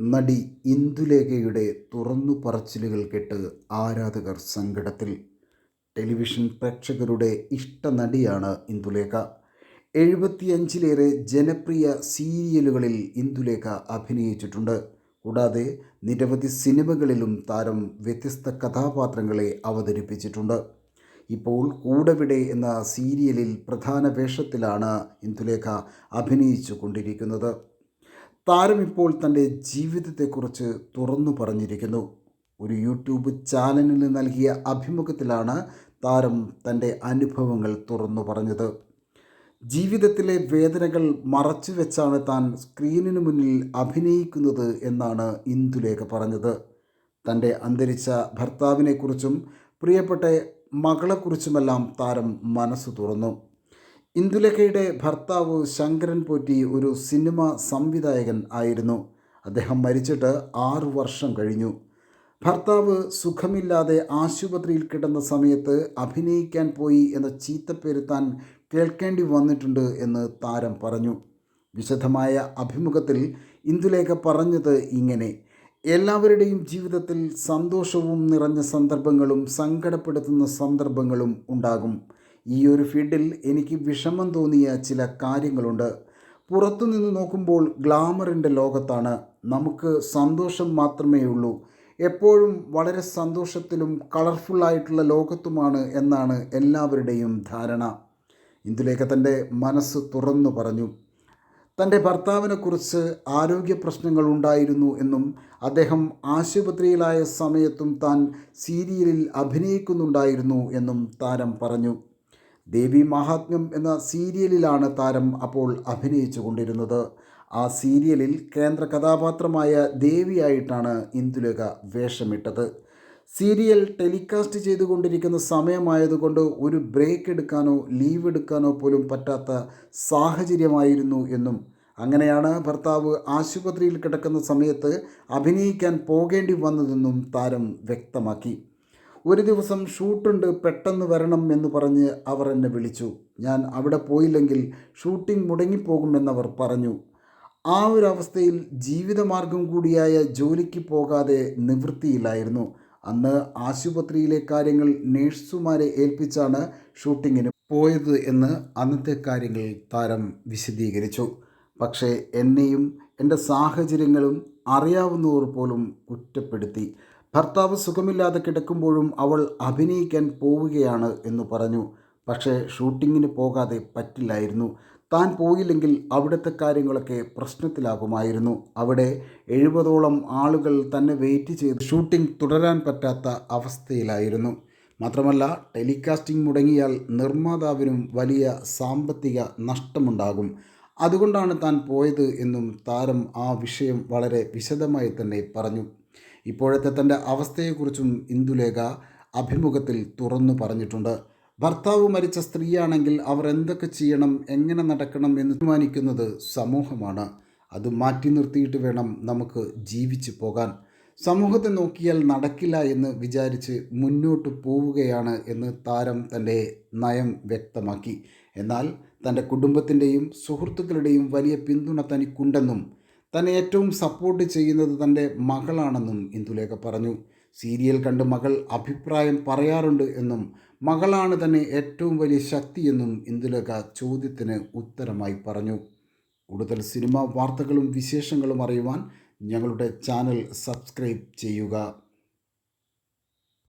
നടി ഇന്ദുലേഖയുടെ തുറന്നു പറച്ചിലുകൾ കേട്ട് ആരാധകർ സങ്കടത്തിൽ. ടെലിവിഷൻ പ്രേക്ഷകരുടെ ഇഷ്ട നടിയാണ് ഇന്ദുലേഖ. എഴുപത്തിയഞ്ചിലേറെ ജനപ്രിയ സീരിയലുകളിൽ ഇന്ദുലേഖ അഭിനയിച്ചിട്ടുണ്ട്. കൂടാതെ നിരവധി സിനിമകളിലും താരം വ്യത്യസ്ത കഥാപാത്രങ്ങളെ അവതരിപ്പിച്ചിട്ടുണ്ട്. ഇപ്പോൾ കൂടവിടെ എന്ന സീരിയലിൽ പ്രധാന വേഷത്തിലാണ് ഇന്ദുലേഖ അഭിനയിച്ചു കൊണ്ടിരിക്കുന്നത് താരം ഇപ്പോൾ തന്റെ ജീവിതത്തെക്കുറിച്ച് തുറന്നു പറഞ്ഞിരിക്കുന്നു. ഒരു യൂട്യൂബ് ചാനലിന് നൽകിയ അഭിമുഖത്തിലാണ് താരം തന്റെ അനുഭവങ്ങൾ തുറന്നു പറഞ്ഞത്. ജീവിതത്തിലെ വേദനകൾ മറച്ചു വെച്ചാണ് താൻ സ്ക്രീനിന് മുന്നിൽ അഭിനയിക്കുന്നത് എന്നാണ് ഇന്ദുലേഖ പറഞ്ഞത്. തന്റെ അന്തരിച്ച ഭർത്താവിനെക്കുറിച്ചും പ്രിയപ്പെട്ട മകളെക്കുറിച്ചുമെല്ലാം താരം മനസ്സ് തുറന്നു. ഇന്ദുലേഖയുടെ ഭർത്താവ് ശങ്കരൻ പോറ്റി ഒരു സിനിമ സംവിധായകൻ ആയിരുന്നു. അദ്ദേഹം മരിച്ചിട്ട് ആറു വർഷം കഴിഞ്ഞു. ഭർത്താവ് സുഖമില്ലാതെ ആശുപത്രിയിൽ കിടന്ന സമയത്ത് അഭിനയിക്കാൻ പോയി എന്ന ചീത്തപ്പേര് താൻ കേൾക്കേണ്ടി വന്നിട്ടുണ്ട് എന്ന് താരം പറഞ്ഞു. വിശദമായ അഭിമുഖത്തിൽ ഇന്ദുലേഖ പറഞ്ഞത് ഇങ്ങനെ എല്ലാവരുടെയും ജീവിതത്തിൽ സന്തോഷവും നിറഞ്ഞ സന്ദർഭങ്ങളും സങ്കടപ്പെടുത്തുന്ന സന്ദർഭങ്ങളും ഉണ്ടാകും. ഈ ഒരു ഫീൽഡിൽ എനിക്ക് വിഷമം തോന്നിയ ചില കാര്യങ്ങളുണ്ട്. പുറത്തുനിന്ന് നോക്കുമ്പോൾ ഗ്ലാമറിന്റെ ലോകത്താണ്. നമുക്ക് സന്തോഷം മാത്രമേ ഉള്ളൂ എപ്പോഴും വളരെ സന്തോഷത്തിലും കളർഫുള്ളായിട്ടുള്ള ലോകത്തുമാണ് എന്നാണ് എല്ലാവരുടെയും ധാരണ. ഇന്ദുലേഖ തന്റെ മനസ്സ് തുറന്നു പറഞ്ഞു. തന്റെ ഭർത്താവിനെക്കുറിച്ച് ആരോഗ്യ പ്രശ്നങ്ങൾ ഉണ്ടായിരുന്നു എന്നും അദ്ദേഹം ആശുപത്രിയിലായ സമയത്തും താൻ സീരിയലിൽ അഭിനയിക്കുന്നുണ്ടായിരുന്നു എന്നും താരം പറഞ്ഞു. ദേവി മഹാത്മ്യം എന്ന സീരിയലിലാണ് താരം അപ്പോൾ അഭിനയിച്ചു കൊണ്ടിരുന്നത്. ആ സീരിയലിൽ കേന്ദ്ര കഥാപാത്രമായ ദേവിയായിട്ടാണ് ഇന്ദുലേഖ വേഷമിട്ടത്. സീരിയൽ ടെലികാസ്റ്റ് ചെയ്തുകൊണ്ടിരിക്കുന്ന സമയമായതുകൊണ്ട് ഒരു ബ്രേക്ക് എടുക്കാനോ ലീവ് എടുക്കാനോ പോലും പറ്റാത്ത സാഹചര്യമായിരുന്നു എന്നും അങ്ങനെയാണ് ഭർത്താവ് ആശുപത്രിയിൽ കിടക്കുന്ന സമയത്ത് അഭിനയിക്കാൻ പോകേണ്ടി വന്നതെന്നും താരം വ്യക്തമാക്കി. ഒരു ദിവസം ഷൂട്ടുണ്ട് പെട്ടെന്ന് വരണം എന്ന് പറഞ്ഞ് അവർ എന്നെ വിളിച്ചു. ഞാൻ അവിടെ പോയില്ലെങ്കിൽ ഷൂട്ടിംഗ് മുടങ്ങിപ്പോകുമെന്നവർ പറഞ്ഞു. ആ ഒരു അവസ്ഥയിൽ ജീവിതമാർഗം കൂടിയായ ജോലിക്ക് പോകാതെ നിവൃത്തിയില്ലായിരുന്നു അന്ന് ആശുപത്രിയിലെ കാര്യങ്ങൾ നേഴ്സുമാരെ ഏൽപ്പിച്ചാണ് ഷൂട്ടിങ്ങിന് പോയത് എന്ന് അന്നത്തെ കാര്യങ്ങൾ താരം വിശദീകരിച്ചു. പക്ഷേ എന്നെയും എന്റെ സാഹചര്യങ്ങളും അറിയാവുന്നവർ പോലും കുറ്റപ്പെടുത്തി. ഭർത്താവ് സുഖമില്ലാതെ കിടക്കുമ്പോഴും അവൾ അഭിനയിക്കാൻ പോവുകയാണ് എന്ന് പറഞ്ഞു. പക്ഷേ ഷൂട്ടിങ്ങിന് പോകാതെ പറ്റില്ലായിരുന്നു. താൻ പോയില്ലെങ്കിൽ അവിടുത്തെ കാര്യങ്ങളൊക്കെ പ്രശ്നത്തിലാകുമായിരുന്നു. അവിടെ എഴുപതോളം ആളുകൾ തന്നെ വെയിറ്റ് ചെയ്ത് ഷൂട്ടിംഗ് തുടരാൻ പറ്റാത്ത അവസ്ഥയിലായിരുന്നു. മാത്രമല്ല ടെലികാസ്റ്റിംഗ് മുടങ്ങിയാൽ നിർമ്മാതാവിനും വലിയ സാമ്പത്തിക നഷ്ടമുണ്ടാകും. അതുകൊണ്ടാണ് താൻ പോയത് എന്നും താരം ആ വിഷയം വളരെ വിശദമായി തന്നെ പറഞ്ഞു. ഇപ്പോഴത്തെ തന്റെ അവസ്ഥയെക്കുറിച്ചും ഇന്ദുലേഖ അഭിമുഖത്തിൽ തുറന്നു പറഞ്ഞിട്ടുണ്ട്. ഭർത്താവ് മരിച്ച സ്ത്രീയാണെങ്കിൽ അവർ എന്തൊക്കെ ചെയ്യണം എങ്ങനെ നടക്കണം എന്ന് തീരുമാനിക്കുന്നത് സമൂഹമാണ്. അത് മാറ്റി നിർത്തിയിട്ട് വേണം നമുക്ക് ജീവിച്ച് പോകാൻ. സമൂഹത്തെ നോക്കിയാൽ നടക്കില്ല എന്ന് വിചാരിച്ച് മുന്നോട്ട് പോവുകയാണ് എന്ന് താരം തന്റെ നയം വ്യക്തമാക്കി. എന്നാൽ തന്റെ കുടുംബത്തിന്റെയും സുഹൃത്തുക്കളുടെയും വലിയ പിന്തുണ തനിക്കുണ്ടെന്നും തന്നെ ഏറ്റവും സപ്പോർട്ട് ചെയ്യുന്നത് തന്റെ മകളാണെന്നും ഇന്ദുലേഖ പറഞ്ഞു. സീരിയൽ കണ്ട് മകൾ അഭിപ്രായം പറയാറുണ്ട് എന്നും മകളാണ് തന്നെ ഏറ്റവും വലിയ ശക്തിയെന്നും ഇന്ദുലേഖ ചോദ്യത്തിന് ഉത്തരമായി പറഞ്ഞു. കൂടുതൽ സിനിമാ വാർത്തകളും വിശേഷങ്ങളും അറിയുവാൻ ഞങ്ങളുടെ ചാനൽ സബ്സ്ക്രൈബ് ചെയ്യുക.